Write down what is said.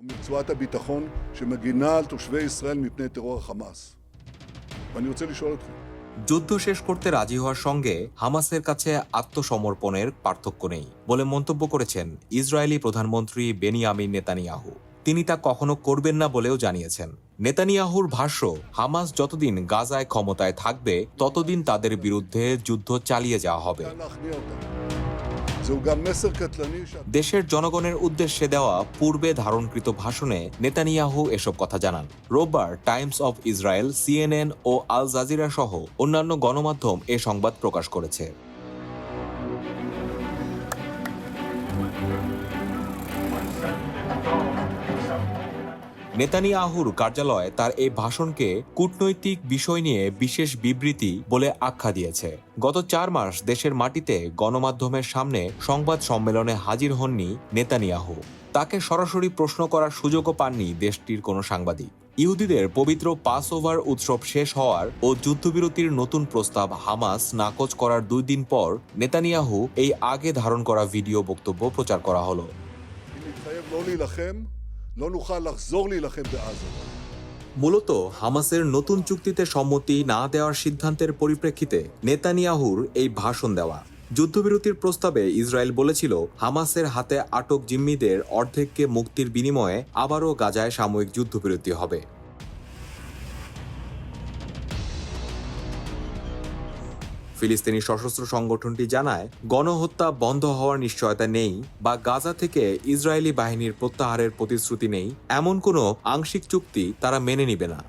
ומצוות הביטחון שמגינה על תושבי ישראל מפני טרור החמאס. ואני רוצה לשאול אתכם, যুদ্ধ শেষ করতে রাজি হওয়ার সঙ্গে হামাসের কাছে আত্মসমর্পণের পার্থক্য নেই বলে মন্তব্য করেছেন ইসরায়েলি প্রধানমন্ত্রী বেনিয়ামিন নেতানিয়াহু তিনি তা কখনো করবেন না বলেও জানিয়েছেন নেতানিয়াহুর ভাষ্য হামাস যতদিন গাজায় ক্ষমতায় থাকবে ততদিন তাদের বিরুদ্ধে যুদ্ধ চালিয়ে যাওয়া হবে দেশের জনগণের উদ্দেশ্যে দেওয়া পূর্বে ধারণকৃত ভাষণে নেতানিয়াহু এসব কথা জানান। রোববার টাইমস অব ইসরায়েল, সিএনএন ও আল জাজিরা সহ অন্যান্য গণমাধ্যম এ সংবাদ প্রকাশ করেছে। নেতানিয়াহুর কার্যালয় তার এই ভাষণকে কূটনৈতিক বিষয় নিয়ে বিশেষ বিবৃতি বলে আখ্যা দিয়েছে। গত চার মাস দেশের মাটিতে গণমাধ্যমের সামনে সংবাদ সম্মেলনে হাজির হননি নেতানিয়াহু। তাকে সরাসরি প্রশ্ন করার সুযোগও পাননি দেশটির কোনো সাংবাদিক। ইহুদিদের পবিত্র পাস ওভার উৎসব শেষ হওয়ার ও যুদ্ধবিরতির নতুন প্রস্তাব হামাস নাকচ করার দুই দিন পর নেতানিয়াহু এই আগে ধারণ করা ভিডিও বক্তব্য প্রচার করা হলো। אם נתחייב לא להילחם, לא נוכל לחזור להילחם בעזה. মূলত হামাসের নতুন চুক্তিতে সম্মতি না দেওয়ার সিদ্ধান্তের পরিপ্রেক্ষিতে নেতানিয়াহুর এই ভাষণ দেওয়া যুদ্ধবিরতির প্রস্তাবে ইসরায়েল বলেছিল হামাসের হাতে আটক জিম্মিদের অর্ধেককে মুক্তির বিনিময়ে আবারও গাজায় সাময়িক যুদ্ধবিরতি হবে ফিলিস্তিনি সশস্ত্র সংগঠনটি জানায়, গণহত্যা বন্ধ হওয়ার নিশ্চয়তা নেই বা গাজা থেকে ইসরায়েলি বাহিনীর প্রত্যাহারের প্রতিশ্রুতি নেই, এমন কোনো আংশিক চুক্তি তারা মেনে নিবে না।